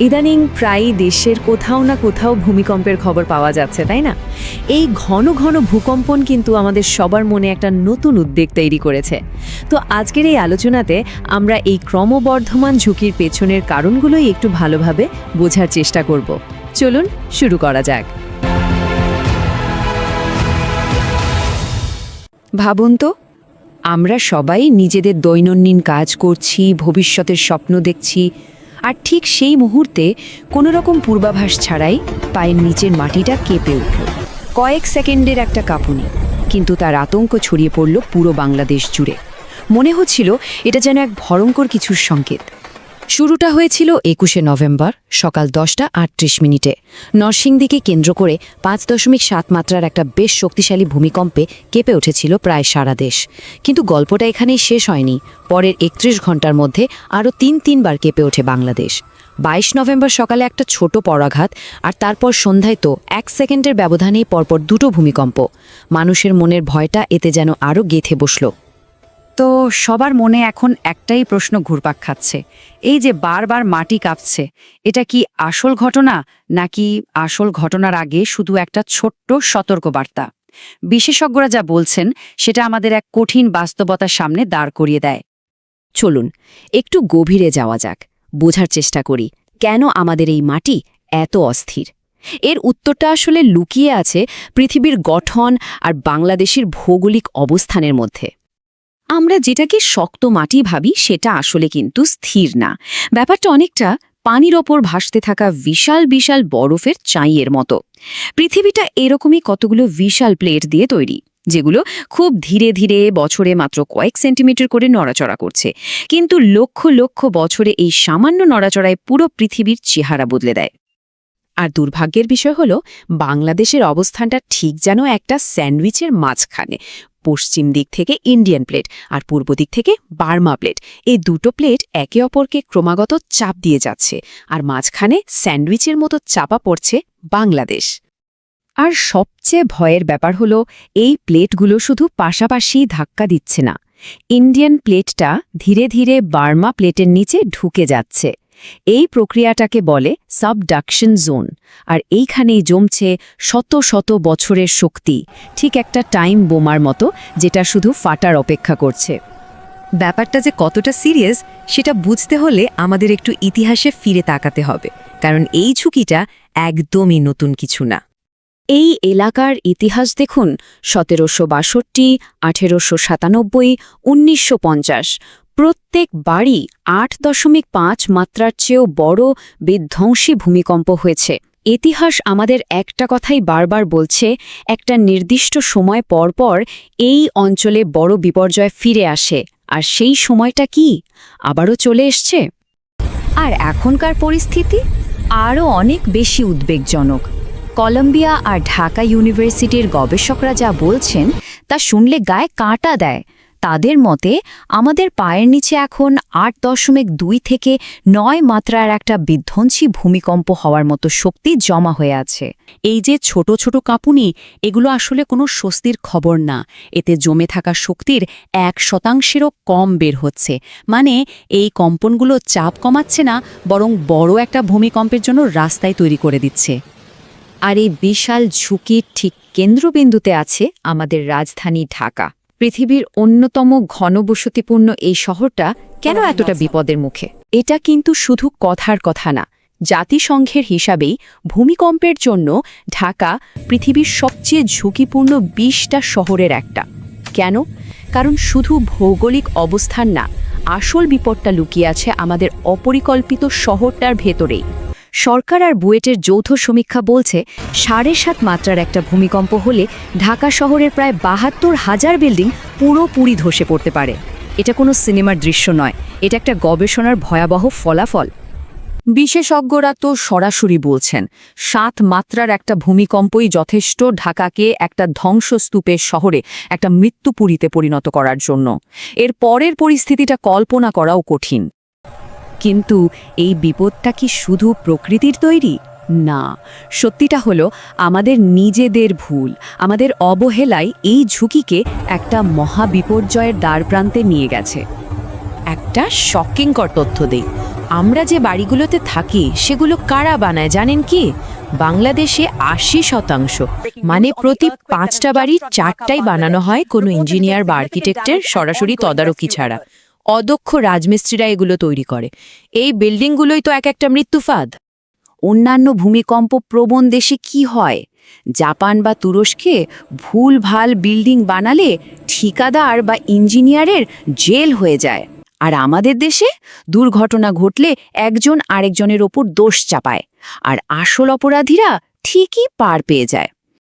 ইদানিং প্রায়ই দেশের কোথাও না কোথাও ভূমিকম্পের খবর পাওয়া যাচ্ছে, তাই না? এই ঘন ঘন ভূকম্পন কিন্তু আমাদের সবার মনে একটা নতুন উদ্বেগ তৈরি করেছে। তো আজকের এই আলোচনাতে আমরা এই ক্রমবর্ধমান ঝুঁকির পেছনের কারণগুলোই একটু ভালোভাবে বোঝার চেষ্টা করব। চলুন, শুরু করা যাক। ভাবুন তো, আমরা সবাই নিজেদের দৈনন্দিন কাজ করছি, ভবিষ্যতের স্বপ্ন দেখছি আর ঠিক সেই মুহূর্তে কোনো রকম পূর্বাভাস ছাড়াই পায়ের নিচের মাটিটা কেঁপে উঠল। কয়েক সেকেন্ডের একটা কাঁপুনি, কিন্তু তার আতঙ্ক ছড়িয়ে পড়ল পুরো বাংলাদেশ জুড়ে। মনে হচ্ছিল এটা যেন এক ভয়ঙ্কর কিছুর সংকেত। শুরুটা হয়েছিল একুশে নভেম্বর সকাল দশটা আটত্রিশ মিনিটে। নরসিংদীকে কেন্দ্র করে পাঁচ দশমিক সাত মাত্রার একটা বেশ শক্তিশালী ভূমিকম্পে কেঁপে উঠেছিল প্রায় সারা দেশ। কিন্তু গল্পটা এখানেই শেষ হয়নি। পরের একত্রিশ ঘণ্টার মধ্যে আরও তিন তিনবার কেঁপে ওঠে বাংলাদেশ। বাইশ নভেম্বর সকালে একটা ছোট পরাঘাত আর তারপর সন্ধ্যায় তো এক সেকেন্ডের ব্যবধানেই পরপর দুটো ভূমিকম্প। মানুষের মনের ভয়টা এতে যেন আরও গেথে বসল। তো সবার মনে এখন একটাই প্রশ্ন ঘুরপাক খাচ্ছে। এই যে বারবার মাটি কাঁপছে, এটা কি আসল ঘটনা, নাকি আসল ঘটনার আগে শুধু একটা ছোট্ট সতর্কবার্তা? বিশেষজ্ঞরা যা বলছেন, সেটা আমাদের এক কঠিন বাস্তবতার সামনে দাঁড় করিয়ে দেয়। চলুন, একটু গভীরে যাওয়া যাক, বোঝার চেষ্টা করি, কেন আমাদের এই মাটি এত অস্থির? এর উত্তরটা আসলে লুকিয়ে আছে পৃথিবীর গঠন আর বাংলাদেশের ভৌগোলিক অবস্থানের মধ্যে। আমরা যেটাকে শক্ত মাটি ভাবি সেটা আসলে কিন্তু স্থির না। ব্যাপারটা অনেকটা পানির ওপর ভাসতে থাকা বিশাল বিশাল বরফের চাঁইয়ের মতো। পৃথিবীটা এরকমই কতগুলো বিশাল প্লেট দিয়ে তৈরি, যেগুলো খুব ধীরে ধীরে বছরে মাত্র কয়েক সেন্টিমিটার করে নড়াচড়া করছে। কিন্তু লক্ষ লক্ষ বছরে এই সামান্য নড়াচড়ায় পুরো পৃথিবীর চেহারা বদলে দেয়। আর দুর্ভাগ্যের বিষয় হলো, বাংলাদেশের অবস্থানটা ঠিক যেন একটা স্যান্ডউইচের মাঝখানে। পশ্চিম দিক থেকে ইন্ডিয়ান প্লেট আর পূর্ব দিক থেকে বার্মা প্লেট। এই দুটো প্লেট একে অপরকে ক্রমাগত চাপ দিয়ে যাচ্ছে আর মাঝখানে স্যান্ডউইচের মতো চাপা পড়ছে বাংলাদেশ। আর সবচেয়ে ভয়ের ব্যাপার হলো, এই প্লেটগুলো শুধু পাশাপাশি ধাক্কা দিচ্ছে না। ইন্ডিয়ান প্লেটটা ধীরে ধীরে বার্মা প্লেটের নিচে ঢুকে যাচ্ছে। এই প্রক্রিয়াটাকে বলে সাবডাকশন জোন, আর এইখানেই জমছে শত শত বছরের শক্তি, ঠিক একটা টাইম বোমার মতো যেটা শুধু ফাটার অপেক্ষা করছে। ব্যাপারটা যে কতটা সিরিয়াস, সেটা বুঝতে হলে আমাদের একটু ইতিহাসে ফিরে তাকাতে হবে, কারণ এই ঝুঁকিটা একদমই নতুন কিছু না। এই এলাকার ইতিহাস দেখুন, সতেরোশো বাষট্টি, আঠেরোশো সাতানব্বই, উনিশশো পঞ্চাশ প্রত্যেক বাড়ি আট দশমিক পাঁচ মাত্রার চেয়েও বড় বিধ্বংসী ভূমিকম্প হয়েছে। ইতিহাস আমাদের একটা কথাই বারবার বলছে, একটা নির্দিষ্ট সময় পর পর এই অঞ্চলে বড় বিপর্যয় ফিরে আসে। আর সেই সময়টা কি? আবারও চলে এসছে। আর এখনকার পরিস্থিতি? আরও অনেক বেশি উদ্বেগজনক। কলম্বিয়া আর ঢাকা ইউনিভার্সিটির গবেষকরা যা বলছেন, তা শুনলে গায়ে কাঁটা দেয়। তাদের মতে, আমাদের পায়ের নিচে এখন আট দশমিক দুই থেকে নয় মাত্রার একটা বিধ্বংসী ভূমিকম্প হওয়ার মতো শক্তি জমা হয়ে আছে। এই যে ছোট ছোট কাঁপুনি, এগুলো আসলে কোনো স্বস্তির খবর না। এতে জমে থাকা শক্তির এক শতাংশেরও কম বের হচ্ছে। মানে এই কম্পনগুলো চাপ কমাচ্ছে না, বরং বড় একটা ভূমিকম্পের জন্য রাস্তায় তৈরি করে দিচ্ছে। আর এই বিশাল ঝুঁকির ঠিক কেন্দ্রবিন্দুতে আছে আমাদের রাজধানী ঢাকা। পৃথিবীর অন্যতম ঘনবসতিপূর্ণ এই শহরটা কেন এতটা বিপদের মুখে? এটা কিন্তু শুধু কথার কথা না, জাতিসংঘের হিসাবেই ভূমিকম্পের জন্য ঢাকা পৃথিবীর সবচেয়ে ঝুঁকিপূর্ণ বিশটা শহরের একটা। কেন? কারণ শুধু ভৌগোলিক অবস্থান না, আসল বিপদটা লুকিয়ে আছে আমাদের অপরিকল্পিত শহরটার ভেতরেই। সরকার আর বুয়েটের যৌথ সমীক্ষা বলছে, সাড়ে সাত মাত্রার একটা ভূমিকম্প হলে ঢাকা শহরের প্রায় বাহাত্তর হাজার বিল্ডিং পুরোপুরি ধসে পড়তে পারে। এটা কোনো সিনেমার দৃশ্য নয়, এটা একটা গবেষণার ভয়াবহ ফলাফল। বিশেষজ্ঞরা তো সরাসরি বলছেন, সাত মাত্রার একটা ভূমিকম্পই যথেষ্ট ঢাকাকে একটা ধ্বংসস্তূপের শহরে, একটা মৃত্যুপুরীতে পরিণত করার জন্য। এর পরের পরিস্থিতিটা কল্পনা করাও কঠিন। কিন্তু এই বিপদটা কি শুধু প্রকৃতির তৈরি? না, সত্যিটা হলো আমাদের নিজেদের ভুল, আমাদের অবহেলায় এই ঝুঁকিকে একটা মহা মহাবিপর্যয়ের দ্বারপ্রান্তে নিয়ে গেছে। একটা শকিংকর তথ্য দেই। আমরা যে বাড়িগুলোতে থাকি, সেগুলো কারা বানায় জানেন কি? বাংলাদেশে আশি শতাংশ মানে প্রতি পাঁচটা বাড়ি চারটাই বানানো হয় কোনো ইঞ্জিনিয়ার বা আর্কিটেক্টের সরাসরি তদারকি ছাড়া। অদক্ষ রাজমিস্ত্রিরা এগুলো তৈরি করে। এই বিল্ডিংগুলোই তো এক একটা মৃত্যুফাদ। অন্যান্য ভূমিকম্প প্রবণ দেশে কি হয়? জাপান বা তুরস্কে ভুল ভালো বিল্ডিং বানালে ঠিকাদার বা ইঞ্জিনিয়ারের জেল হয়ে যায়। আর আমাদের দেশে দুর্ঘটনা ঘটলে একজন আরেকজনের ওপর দোষ চাপায়। আর আসল অপরাধীরা ঠিকই পার পেয়ে যায়।